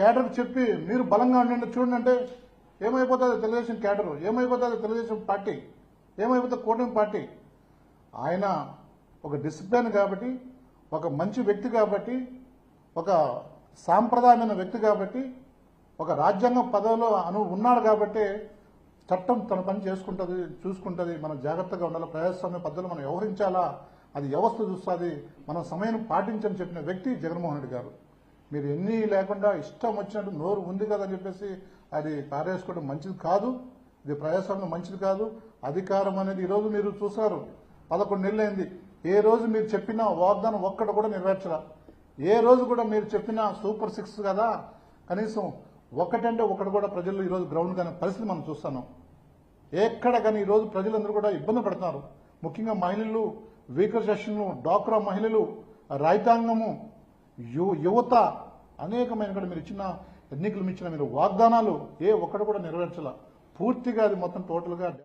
Cadre చెప్పి మీరు బలంగా ఉండండి. చూడండి అంటే ఏమైపోతుంది తెలుగుదేశం కేడర్ ఏమైపోతుంది తెలుగుదేశం పార్టీ? ఏమైపోతుంది కూటమి పార్టీ? ఆయన ఒక డిసిప్లిన్ కాబట్టి ఒక మంచి వ్యక్తి కాబట్టి ఒక సాంప్రదాయమైన వ్యక్తి కాబట్టి ఒక రాజ్యాంగ పదవిలో అను ఉన్నాడు కాబట్టి చట్టం తన పని చేసుకుంటుంది చూసుకుంటుంది. మనం జాగ్రత్తగా ఉండాలి? ప్రజాస్వామ్య పద్ధతులు మనం వ్యవహరించాలా? అది వ్యవస్థ చూస్తుంది. మనం సమయం పాటించని చెప్పిన వ్యక్తి జగన్మోహన్ రెడ్డి గారు. మీరు ఎన్ని లేకుండా ఇష్టం వచ్చినట్టు నోరు ఉంది కదా అని చెప్పేసి అది పారేసుకోవడం మంచిది కాదు. ఇది ప్రజాస్వామ్యం మంచిది కాదు. అధికారం అనేది ఈరోజు మీరు చూసారు పదకొండు నెలలైంది. ఏ రోజు మీరు చెప్పిన వాగ్దానం ఒక్కటి కూడా నెరవేర్చరా ఏ రోజు కూడా మీరు చెప్పిన సూపర్ సిక్స్ కదా. కనీసం ఒకటంటే ఒకటి కూడా ప్రజలు ఈరోజు గ్రౌండ్ కానీ పరిస్థితి మనం చూస్తున్నాం. ఎక్కడ కానీ ఈరోజు ప్రజలందరూ కూడా ఇబ్బంది పడుతున్నారు. ముఖ్యంగా మహిళలు వీకర్ సెషన్లు డాక్రా మహిళలు రైతాంగము యు- యువత అనేకమైన కూడా మీరు ఇచ్చిన ఎన్నికలు ఇచ్చిన మీరు వాగ్దానాలు ఏ ఒక్కటి కూడా నెరవేర్చాల. పూర్తిగా అది మొత్తం టోటల్గా